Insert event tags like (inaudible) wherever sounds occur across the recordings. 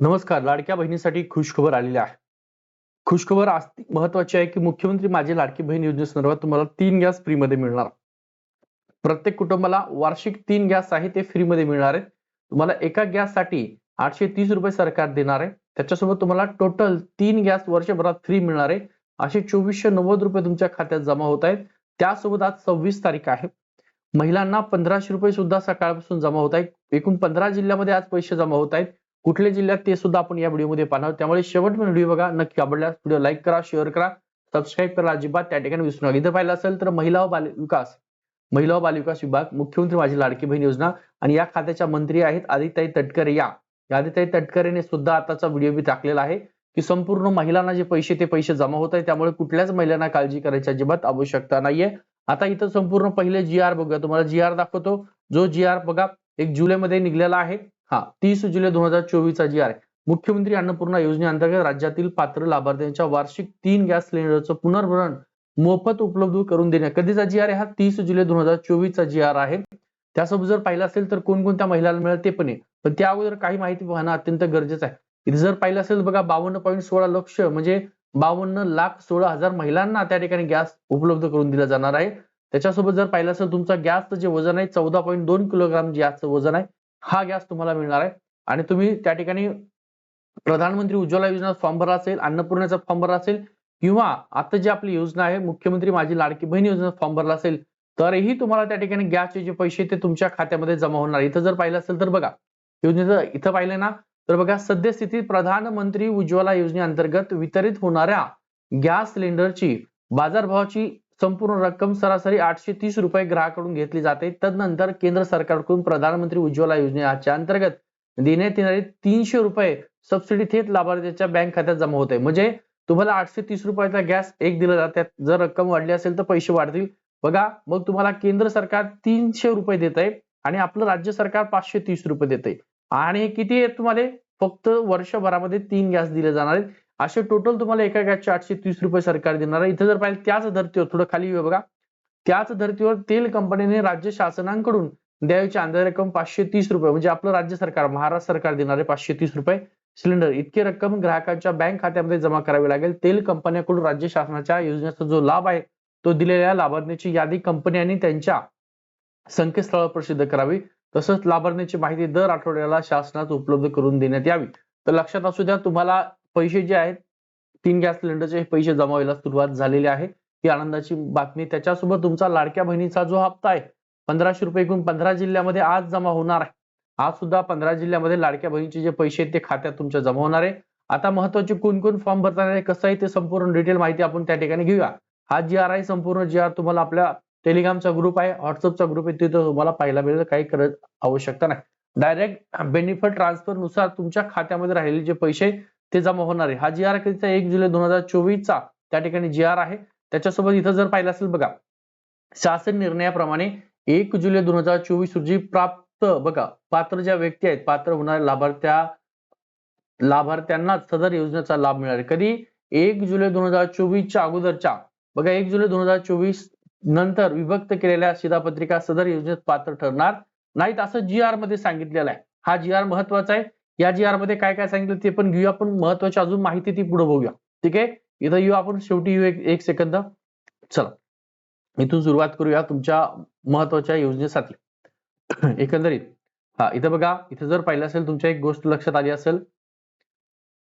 नमस्कार. लाडक्या बहिणीसाठी खुशखबर आलेली आहे. खुशखबर आज महत्वाची आहे की मुख्यमंत्री माझी लाडकी बहीण योजनेसंदर्भात तुम्हाला तीन गॅस फ्रीमध्ये मिळणार. प्रत्येक कुटुंबाला वार्षिक तीन गॅस आहे ते फ्रीमध्ये मिळणार आहेत तुम्हाला एका गॅससाठी आठशे तीस रुपये सरकार देणार आहे. त्याच्यासोबत तुम्हाला टोटल तीन गॅस वर्षभरात फ्री मिळणार आहे. असे चोवीसशे नव्वद रुपये तुमच्या खात्यात जमा होत आहेत. त्यासोबत आज सव्वीस तारीख आहे. महिलांना पंधराशे रुपये सुद्धा सकाळपासून जमा होत आहेत. एकूण पंधरा जिल्ह्यामध्ये आज पैसे जमा होत आहेत. कुठल्या जिल्ह्यात ते सुद्धा आपण या व्हिडिओमध्ये पाहणार त्यामुळे शेवटपर्यंत व्हिडिओ बघा. नक्की आवडल्यास व्हिडिओ लाईक करा शेअर करा सबस्क्राईब करा अजिबात त्या ठिकाणी विसरू नका. इथं पाहिलं असेल तर महिला व बाल विकास महिला व बालविकास विभाग मुख्यमंत्री माझी लाडकी बहीण योजना आणि या खात्याच्या मंत्री आहेत आदिताई तटकरे. या या आदिताई तटकरेने सुद्धा आताचा व्हिडिओ मी टाकलेला आहे की संपूर्ण महिलांना जे पैसे ते पैसे जमा होत आहेत. त्यामुळे कुठल्याच महिलांना काळजी करायची अजिबात आवश्यकता नाहीये. आता इथं संपूर्ण पहिले जी आर बघूया. तुम्हाला जी आर दाखवतो. जो जी आर बघा एक जुलैमध्ये निघलेला आहे. हा तीस जुलै दोन हजार चोवीसचा जी आर मुख्यमंत्री अन्नपूर्णा योजनेअंतर्गत राज्यातील पात्र लाभार्थ्यांच्या वार्षिक तीन गॅस सिलेंडरचं पुनर्भरण मोफत उपलब्ध करून देणे कधीचा जी आर आहे? हा तीस जुलै दोन हजार चोवीसचा जी आर आहे. त्यासोबत जर पाहिलं असेल तर कोणकोणत्या महिलांना मिळेल ते पण आहे. पण त्या अगोदर काही माहिती पाहणं अत्यंत गरजेचं आहे. इथे जर पाहिलं असेल बघा बावन्न पॉईंट सोळा लक्ष म्हणजे बावन्न लाख सोळा हजार महिलांना त्या ठिकाणी गॅस उपलब्ध करून दिला जाणार आहे. त्याच्यासोबत जर पाहिलं असेल तुमचा गॅसचं जे वजन आहे चौदा पॉईंट दोन किलोग्राम गॅसचं वजन आहे. हा गॅस तुम्हाला मिळणार आहे. आणि तुम्ही त्या ठिकाणी प्रधानमंत्री उज्ज्वला योजना फॉर्म भरला असेल अन्नपूर्णेचा फॉर्म भरला असेल किंवा आता जी आपली योजना आहे मुख्यमंत्री माझी लाडकी बहीण योजना फॉर्म भरला असेल तरीही तुम्हाला त्या ठिकाणी गॅसचे जे पैसे ते तुमच्या खात्यामध्ये जमा होणार. इथं जर पाहिलं असेल तर बघा योजनेचं इथं पाहिलं ना तर बघा सद्यस्थितीत प्रधानमंत्री उज्ज्वला योजनेअंतर्गत वितरित होणाऱ्या गॅस सिलेंडरची बाजारभावाची संपूर्ण रक्कम सरासरी आठशे तीस रुपये ग्राहकाकडून घेतली जाते. तदनंतर केंद्र सरकारकडून प्रधानमंत्री उज्ज्वला योजनेच्या अंतर्गत देण्यात येणारे तीनशे रुपये सबसिडी थेट लाभार्थ्याच्या बँक खात्यात जमा होते. म्हणजे तुम्हाला आठशे तीस रुपयाचा गॅस एक दिला जातात जर रक्कम वाढली असेल तर पैसे वाढतील. बघा मग तुम्हाला केंद्र सरकार तीनशे रुपये देत आहे आणि आपलं राज्य सरकार पाचशे तीस रुपये देत आहे आणि हे किती आहे तुम्हाला? फक्त वर्षभरामध्ये तीन गॅस दिले जाणार आहेत. असे टोटल तुम्हाला एका गॅसचे आठशे तीस रुपये सरकार देणार आहे. इथं जर पाहिजे त्याच धर्तीवर थोडं खाली बघा. त्याच धर्तीवर तेल कंपनीने राज्य शासनांकडून द्यायची अंदाज रक्कम पाचशे तीस रुपये म्हणजे आपलं राज्य सरकार महाराष्ट्र सरकार देणार आहे पाचशे तीस रुपये सिलेंडर इतकी रक्कम ग्राहकांच्या बँक खात्यामध्ये जमा करावी लागेल. तेल कंपन्याकडून राज्य शासनाच्या योजनेचा जो लाभ आहे तो दिलेल्या लाभार्थ्यांची यादी कंपन्यांनी त्यांच्या संकेतस्थळावर प्रसिद्ध करावी. तसंच लाभार्थ्यांची माहिती दर आठवड्याला शासनात उपलब्ध करून देण्यात यावी. तर लक्षात असू द्या तुम्हाला पैसे जे आहेत तीन गॅस सिलेंडरचे पैसे जमा व्हायला सुरुवात झालेली आहे. ती आनंदाची बातमी. त्याच्यासोबत तुमचा लाडक्या बहिणीचा जो हप्ता आहे पंधराशे रुपये एकूण पंधरा जिल्ह्यामध्ये आज जमा होणार आहे. आज सुद्धा पंधरा जिल्ह्यामध्ये लाडक्या बहिणीचे जे पैसे आहेत ते खात्यात तुमच्या जमा होणार आहे. आता महत्त्वाचे कोण कोण फॉर्म भरताना आहे कसं आहे ते संपूर्ण डिटेल माहिती आपण त्या ठिकाणी घेऊया. हा जी आर आहे संपूर्ण जी आर तुम्हाला आपल्या टेलिग्रामचा ग्रुप आहे व्हॉट्सअपचा ग्रुप आहे तिथं तुम्हाला पाहायला मिळेल काही करत आवश्यकता नाही. डायरेक्ट बेनिफिट ट्रान्सफरनुसार तुमच्या खात्यामध्ये राहिलेले जे पैसे ते जमा होणार आहे. हा जी आर कधीचा एक जुलै दोन हजार चोवीसचा. त्या ठिकाणी जी आर आहे. त्याच्यासोबत इथं जर पाहिलं असेल बघा शासन निर्णयाप्रमाणे एक जुलै दोन हजार चोवीस रोजी प्राप्त बघा पात्र ज्या व्यक्ती आहेत पात्र होणाऱ्या लाभार्थ्या लाभार्थ्यांना सदर योजनेचा लाभ मिळणार कधी? एक जुलै दोन हजार चोवीसच्या अगोदरच्या. बघा एक जुलै दोन हजार चोवीस नंतर विभक्त केलेल्या शिधापत्रिका सदर योजनेत पात्र ठरणार नाहीत असं जी आरमध्ये सांगितलेलं आहे. हा जी आर महत्त्वाचा आहे. या जी आरमध्ये काय काय सांगितलं ते पण घेऊया. पण महत्वाची अजून माहिती ती पुढे बघूया. ठीक आहे? इथं येऊ आपण. शेवटी येऊ एक, एक सेकंद चला. इथून सुरुवात करूया तुमच्या महत्त्वाच्या योजनेसाठी. (clears throat) एकंदरीत. हा इथं बघा. इथं जर पाहिलं असेल तुमच्या एक गोष्ट लक्षात आली असेल.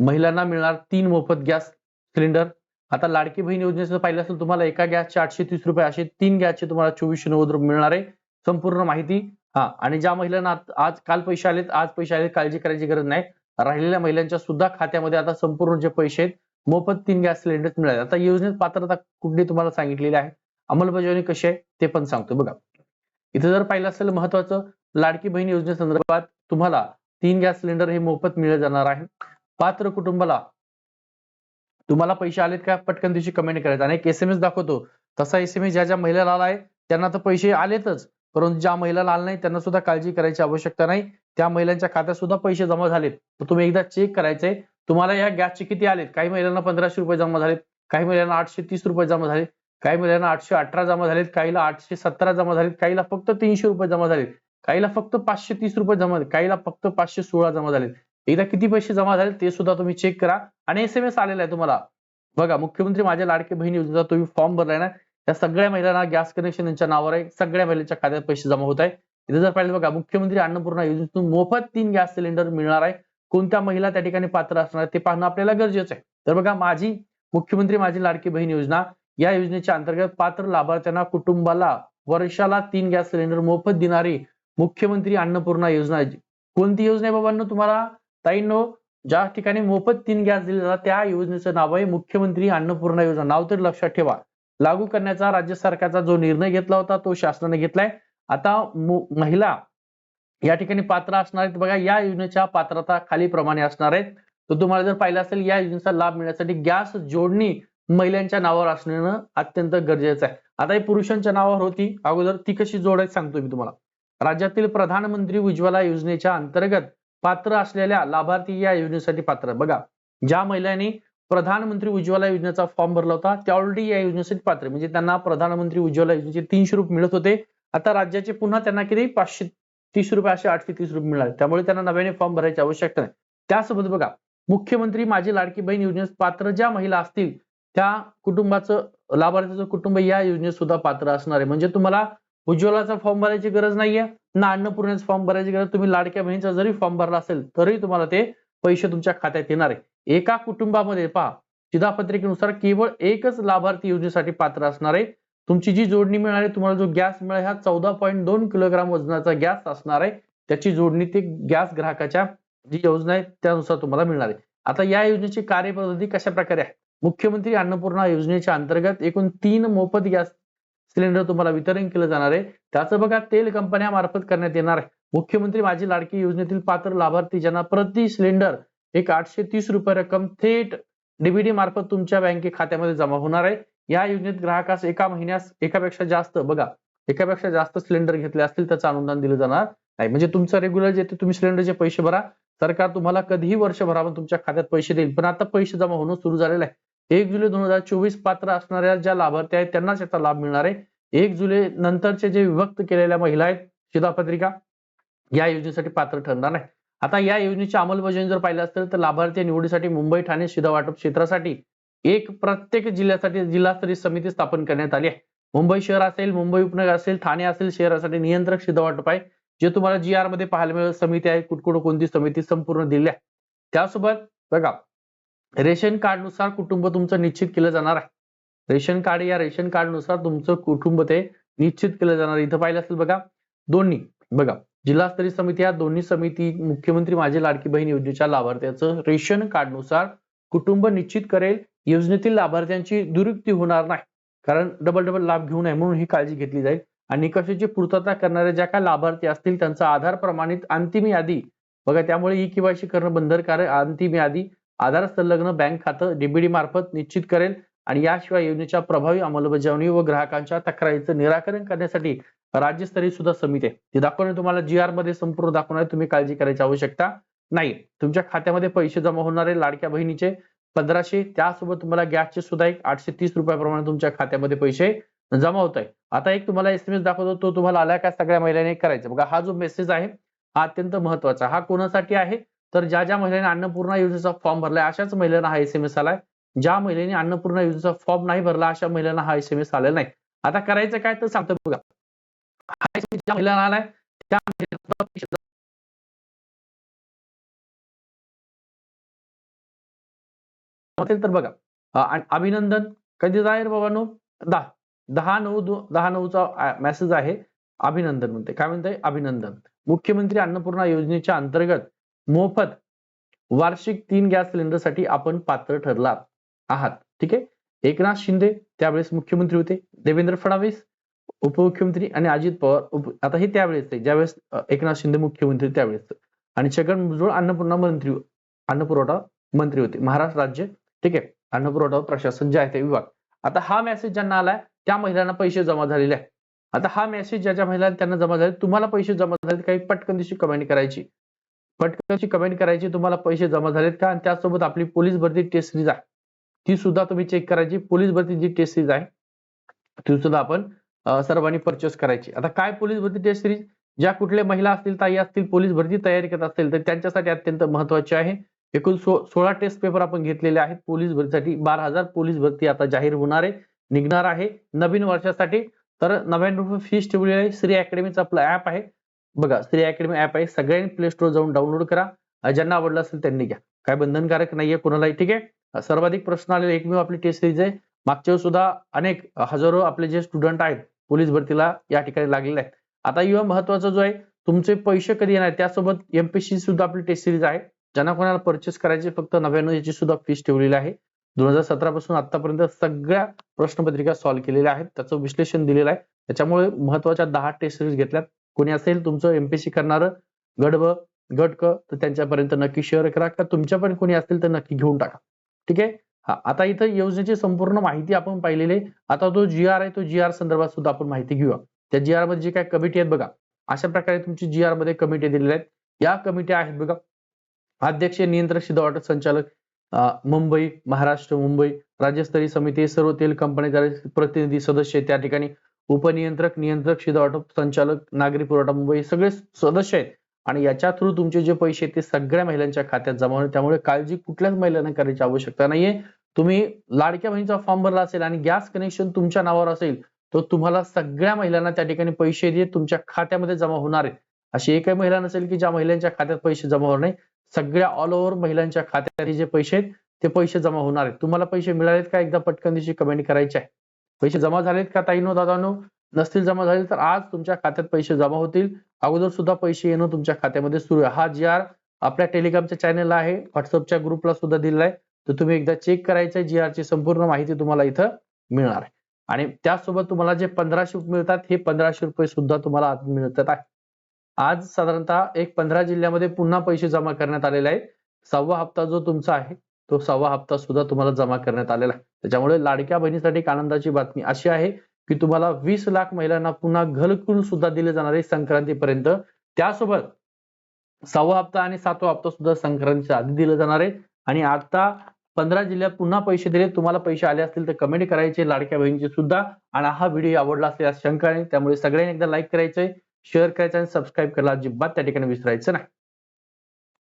महिलांना मिळणार तीन मोफत गॅस सिलेंडर. आता लाडकी बहीण योजनेचं पाहिलं असेल तुम्हाला एका गॅसचे आठशे तीस रुपये असे तीन गॅसचे तुम्हाला चोवीसशे नव्वद रुपये मिळणार आहे. संपूर्ण माहिती हा आणि ज्या महिलांना आज काल पैसे आलेत आज पैसे आले काळजी करायची गरज नाही. राहिलेल्या महिलांच्या सुद्धा खात्यामध्ये आता संपूर्ण जे पैसे आहेत मोफत तीन गॅस सिलेंडर मिळाले. आता योजनेत पात्रता कुठली तुम्हाला सांगितलेली आहे? अंमलबजावणी कशी आहे ते पण सांगतो बघा इथं जर पाहिलं असेल महत्वाचं लाडकी बहीण योजनेसंदर्भात तुम्हाला तीन गॅस सिलेंडर हे मोफत मिळले जाणार आहे. पात्र कुटुंबाला तुम्हाला पैसे आलेत का? पटकन दिवशी कमेंट करायचं आणि एक एस एम एस दाखवतो. तसा एस एम एस ज्या ज्या महिला आला आहे त्यांना तर पैसे आलेतच. परंतु ज्या महिला लाल नाही त्यांना सुद्धा काळजी करायची आवश्यकता नाही. त्या महिलांच्या खात्यात सुद्धा पैसे जमा झालेत. तर तुम्ही एकदा चेक करायचंय. तुम्हाला या गॅसचे किती आलेत? काही महिलांना पंधराशे रुपये जमा झालेत. काही महिलांना आठशे तीस रुपये जमा झाले काही महिलांना आठशे अठरा जमा झालेत. काहीला आठशे सतरा जमा झालेत. काहीला फक्त तीनशे रुपये जमा झालेत. काहीला फक्त पाचशे तीस रुपये जमा झाले काहीला फक्त पाचशे सोळा जमा झालेत. एकदा किती पैसे जमा झाले ते सुद्धा तुम्ही चेक करा. आणि एस एम एस आलेला आहे तुम्हाला. बघा मुख्यमंत्री माझ्या लाडके बहीण योजनेचा तुम्ही फॉर्म भरलाय ना त्या सगळ्या महिलांना गॅस कनेक्शन यांच्या नावावर आहे. सगळ्या महिलांच्या खात्यात पैसे जमा होत आहे इथे जर पाहिलं बघा मुख्यमंत्री अन्नपूर्णा योजनेतून मोफत तीन गॅस सिलेंडर मिळणार आहे. कोणत्या महिला त्या ठिकाणी पात्र असणार ते पाहणं आपल्याला गरजेचं आहे. तर बघा माझी मुख्यमंत्री माझी लाडकी बहीण योजना या योजनेच्या अंतर्गत पात्र लाभार्थ्यांना कुटुंबाला वर्षाला तीन गॅस सिलेंडर मोफत देणारी मुख्यमंत्री अन्नपूर्णा योजना आहे. कोणती योजना आहे बाबांनो तुम्हाला? ताईंनो ज्या ठिकाणी मोफत तीन गॅस दिले जातात त्या योजनेचं नाव आहे मुख्यमंत्री अन्नपूर्णा योजना. नाव तर लक्षात ठेवा. लागू करण्याचा राज्य सरकारचा जो निर्णय घेतला होता तो शासनाने घेतलाय. आता महिला या ठिकाणी पात्र असणार आहेत. बघा या योजनेच्या पात्रता खाली प्रमाणे असणार आहेत. तर तुम्हाला जर पाहिलं असेल या योजनेचा लाभ मिळण्यासाठी गॅस जोडणी महिलांच्या नावावर असणं अत्यंत गरजेचं आहे. आता ही पुरुषांच्या नावावर होती. अगोदर ती कशी जोडायची सांगतो मी तुम्हाला. राज्यातील प्रधानमंत्री उज्ज्वला योजनेच्या अंतर्गत पात्र असलेल्या लाभार्थी या योजनेसाठी पात्र बघा ज्या महिलांनी प्रधानमंत्री उज्ज्वला योजनेचा फॉर्म भरला होता. त्या ऑलरेडी या योजनेसाठी पात्र. म्हणजे त्यांना प्रधानमंत्री उज्ज्वला योजनेचे तीनशे रुपये मिळत होते. आता राज्याचे पुन्हा त्यांना किती? पाचशे तीस रुपये असे आठशे तीस रुपये मिळाले. त्यामुळे त्यांना नव्याने फॉर्म भरायची आवश्यकता नाही. त्यासोबत बघा मुख्यमंत्री माझी लाडकी बहीण योजनेस पात्र ज्या महिला असतील त्या कुटुंबाचं लाभार्थीचं कुटुंब या योजनेत सुद्धा पात्र असणार आहे. म्हणजे तुम्हाला उज्ज्वलाचा फॉर्म भरायची गरज नाहीये. ना अन्नपूर्णेचा फॉर्म भरायची गरज. तुम्ही लाडक्या बहिणीचा जरी फॉर्म भरला असेल तरी तुम्हाला ते पैसे तुमच्या खात्यात येणार आहे. एका कुटुंबामध्ये पहा शिधापत्रिकेनुसार केवळ एकच लाभार्थी योजनेसाठी पात्र असणार आहे. तुमची जी जोडणी मिळणार आहे तुम्हाला जो गॅस मिळेल हा चौदा पॉईंट दोन किलोग्राम वजनाचा गॅस असणार आहे. त्याची जोडणी ते गॅस ग्राहकाच्या जी योजना आहे त्यानुसार तुम्हाला मिळणार आहे. आता या योजनेची कार्यपद्धती कशा प्रकारे आहे? मुख्यमंत्री अन्नपूर्णा योजनेच्या अंतर्गत एकूण तीन मोफत गॅस सिलेंडर तुम्हाला वितरण केलं जाणार आहे. त्याचं बघा तेल कंपन्या मार्फत करण्यात येणार आहे. मुख्यमंत्री माझी लाडकी योजनेतील पात्र लाभार्थी ज्यांना प्रति सिलेंडर एक आठशे तीस रुपये रक्कम थेट डीबीडी मार्फत तुमच्या बँके खात्यामध्ये जमा होणार आहे. या योजनेत ग्राहकास एका महिन्यास एकापेक्षा जास्त बघा एकापेक्षा जास्त सिलेंडर घेतले असतील त्याचं अनुदान दिलं जाणार नाही. म्हणजे तुमचं रेग्युलर जे तुम्ही सिलेंडरचे पैसे भरा. सरकार तुम्हाला कधीही वर्षभरावर तुमच्या खात्यात पैसे देईल. पण आता पैसे जमा होणं सुरू झालेलं आहे. एक जुलै दोन हजार चोवीस पात्र असणाऱ्या ज्या लाभार्थी आहेत त्यांनाच याचा लाभ मिळणार आहे. एक जुलै नंतरचे जे विभक्त केलेल्या महिला आहेत शिधापत्रिका या योजनेसाठी पात्र ठरणार नाही. आता या योजनेची अंमलबजावणी जर पाहिलं असेल तर लाभार्थी निवडीसाठी मुंबई ठाणे शिधा वाटप क्षेत्रासाठी एक प्रत्येक जिल्ह्यासाठी जिल्हास्तरीय समिती स्थापन करण्यात आली आहे. मुंबई शहर असेल मुंबई उपनगर असेल ठाणे असेल शहरासाठी नियंत्रक शिधा वाटप आहे जे तुम्हाला जी आरमध्ये पाहायला मिळेल. समिती आहे कुठकुठ कोणती समिती संपूर्ण दिली आहे. त्यासोबत बघा रेशन कार्डनुसार कुटुंब तुमचं निश्चित केलं जाणार आहे. रेशन कार्ड या रेशन कार्डनुसार तुमचं कुटुंब ते निश्चित केलं जाणार इथं पाहिलं असेल बघा दोन्ही बघा जिल्हास्तरीय समिती या दोन्ही समिती मुख्यमंत्री माझी लाडकी बहीण योजनेच्या लाभार्थ्याचं रेशन कार्डनुसार कुटुंब निश्चित करेल. योजनेतील लाभार्थ्यांची दुरुक्ती होणार नाही. कारण डबल डबल लाभ घेऊ नये म्हणून ही काळजी घेतली जाईल. आणि निकषाची पूर्तता करणाऱ्या ज्या काही लाभार्थी असतील त्यांचा आधार प्रमाणित अंतिम यादी. बघा त्यामुळे ई केवायसी करणं बंधनकारक अंतिम यादी आधार संलग्न बँक खातं डीबीडी मार्फत निश्चित करेल. आणि याशिवाय योजनेच्या प्रभावी अंमलबजावणी व ग्राहकांच्या तक्रारीचं निराकरण करण्यासाठी राज्यस्तरीय सुद्धा समिती आहे. ती दाखवणे तुम्हाला जी आरमध्ये संपूर्ण दाखवणार तुम्ही काळजी करायची आवश्यकता नाही. तुमच्या खात्यामध्ये पैसे जमा होणारे लाडक्या बहिणीचे पंधराशे त्यासोबत तुम्हाला गॅसचे सुद्धा एक आठशे तीस रुपयाप्रमाणे तुमच्या खात्यामध्ये पैसे जमा होत आहे. आता एक तुम्हाला एसएमएस दाखवतो तो तुम्हाला आला का सगळ्या महिलांनी करायचं. बघा हा जो मेसेज आहे हा अत्यंत महत्त्वाचा हा कोणासाठी आहे? तर ज्या ज्या महिलांनी अन्नपूर्णा योजनेचा फॉर्म भरलाय अशाच महिलांना हा एसएमएस आलाय. ज्या महिलेने अन्नपूर्णा योजनेचा फॉर्म नाही भरला अशा महिलांना हा एसएमएस आलेला नाही. आता करायचं काय तर सांगतो बघा. हा SMS ज्या महिलांना आलाय त्या तर बघा. अभिनंदन. कधी जाहीर बाबांनो दहा. दहा नऊ दहा नऊचा मेसेज आहे. अभिनंदन म्हणते. काय म्हणते? अभिनंदन. मुख्यमंत्री अन्नपूर्णा योजनेच्या अंतर्गत मोफत वार्षिक तीन गॅस सिलेंडरसाठी आपण पात्र ठरला आहात. ठीक आहे? एकनाथ शिंदे त्यावेळेस मुख्यमंत्री होते. देवेंद्र फडणवीस उपमुख्यमंत्री आणि अजित पवार उप आता हे त्यावेळेस ज्यावेळेस एकनाथ शिंदे मुख्यमंत्री त्यावेळेस. आणि छगन भुजबळ अन्नपूर्णा मंत्री अन्नपुरवठा मंत्री होते. महाराष्ट्र राज्य ठीक आहे? अन्नपुरवठा प्रशासन जे आहे ते विभाग. आता हा मेसेज ज्यांना आलाय त्या महिलांना पैसे जमा झालेले आहे आता हा मेसेज ज्या ज्या महिलांना त्यांना जमा झाले तुम्हाला पैसे जमा झाले काही पटकन दिवशी कमेंट करायची. पटकनची कमेंट करायची तुम्हाला पैसे जमा झालेत का? आणि त्यासोबत आपली पोलीस भरती टेस्ट सिरीज आहे. ती सुद्धा तुम्ही चेक करायची. पोलीस भरती जी टेस्ट सिरीज आहे ती सुद्धा आपण सर्वांनी परचेस करायची. आता काय पोलीस भरती टेस्ट सिरीज ज्या कुठल्या महिला असतील ताई असतील पोलीस भरती तयारी करत असतील तर त्यांच्यासाठी अत्यंत महत्वाची आहे. एकूण सो सोळा टेस्ट पेपर आपण घेतलेले आहेत. पोलीस भरतीसाठी बारा हजार पोलीस भरती आता जाहीर होणार आहे निघणार आहे. नवीन वर्षासाठी तर नव्याण्णव रुपये फीस ठेवलेली आहे. श्री अकॅडमीचं आपलं ऍप आहे. बघा श्री अकॅडमी ऍप आहे. सगळ्यांनी प्ले स्टोर जाऊन डाउनलोड करा. ज्यांना आवडलं असेल त्यांनी घ्या. काय बंधनकारक नाहीये कोणालाही ठीक आहे? सर्वाधिक प्रश्न आलेले एकमेव आपली टेस्ट सिरीज आहे. मागच्या सुद्धा अनेक हजारो आपले जे स्टुडंट आहेत पोलीस भरतीला या ठिकाणी लागलेले आहेत. आता युवा महत्त्वाचा जो आहे तुमचे पैसे कधी येणार? त्यासोबत एमपीसी सुद्धा आपली टेस्ट सिरीज आहे. ज्यांना कोणाला परचेस करायची फक्त नव्याण्णव याची सुद्धा फीस ठेवलेली आहे. दोन हजार सतरा पासून आतापर्यंत सगळ्या प्रश्नपत्रिका सॉल्व्ह केलेल्या आहेत. त्याचं विश्लेषण दिलेलं आहे. त्याच्यामुळे महत्त्वाच्या दहा टेस्ट सिरीज घेतल्यात. कोणी असेल तुमचं एमपीसी करणारं गट घटक गट क तर त्यांच्यापर्यंत नक्की शेअर करा. का तुमच्या पण कोणी असतील तर नक्की घेऊन टाका. ठीक आहे? हा आता इथं योजनेची संपूर्ण माहिती आपण पाहिलेली आता तो जी आर आहे तो जी आर संदर्भात सुद्धा आपण माहिती घेऊया. त्या जी आरमध्ये जे काय कमिटी आहेत बघा. अशा प्रकारे तुमची जी आरमध्ये कमिटी दिलेल्या आहेत. या कमिट्या आहेत बघा. अध्यक्ष नियंत्रक शिधा संचालक मुंबई महाराष्ट्र मुंबई राज्यस्तरीय समिती सर्व तेल कंपनीचे प्रतिनिधी सदस्य आहेत त्या ठिकाणी. उपनियंत्रक नियंत्रक शिधा वाटप संचालक नागरी पुरवठा मुंबई सगळे सदस्य आहेत. आणि याच्या थ्रू तुमचे जे पैसे ते सगळ्या महिलांच्या खात्यात जमा होणार. त्यामुळे काळजी कुठल्याच महिलांना करायची आवश्यकता नाहीये. तुम्ही लाडक्या बहिणीचा फॉर्म भरला असेल आणि गॅस कनेक्शन तुमच्या नावावर असेल तर तुम्हाला सगळ्या महिलांना त्या ठिकाणी पैसे जे तुमच्या खात्यामध्ये जमा होणार आहेत अशी एकही महिला नसेल की ज्या महिलांच्या खात्यात पैसे जमा होणार नाही. सगळ्या ऑल ओव्हर महिलांच्या खात्यात जे पैसे आहेत ते पैसे जमा होणार आहेत. तुम्हाला पैसे मिळालेत का? एकदा पटकन दिवशी कमेंट करायची आहे. पैसे जमा झालेत का ताईनो दादानो नसतील जमा झाले तर आज तुमच्या खात्यात पैसे जमा होतील. अगोदर सुद्धा पैसे येणं तुमच्या खात्यामध्ये सुरू आहे. हा जी आर आपल्या टेलिग्रामच्या चॅनलला आहे. व्हॉट्सअपच्या ग्रुपला सुद्धा दिलेला आहे. तर तुम्ही एकदा चेक करायचं जी ची संपूर्ण माहिती तुम्हाला इथं मिळणार आहे. आणि त्यासोबत तुम्हाला जे पंधराशे मिळतात हे पंधराशे रुपये सुद्धा तुम्हाला आज मिळतात आहे. आज साधारणतः एक पंधरा जिल्ह्यामध्ये पुन्हा पैसे जमा करण्यात आलेले आहेत. सहावा हप्ता जो तुमचा आहे तो सहावा हप्ता सुद्धा तुम्हाला जमा करण्यात आलेला आहे. त्याच्यामुळे लाडक्या बहिणीसाठी एक आनंदाची बातमी अशी आहे. की तुम्हाला वीस लाख महिलांना पुन्हा घरकुल सुद्धा दिले जाणार आहे संक्रांतीपर्यंत. त्यासोबत सहावा हप्ता आणि सातवा हप्ता सुद्धा संक्रांतीच्या आधी दिला जाणार आहे. आणि आता पंधरा जिल्ह्यात पुन्हा पैसे दिले तुम्हाला पैसे आले असतील तर कमेंट करायचे लाडक्या बहिणीचे सुद्धा. आणि हा व्हिडिओ आवडला असेल शंका नाही त्यामुळे सगळ्यांनी एकदा लाईक करायचंय शेअर करायचं आणि सबस्क्राईब करायला अजिबात त्या ठिकाणी विसरायचं नाही.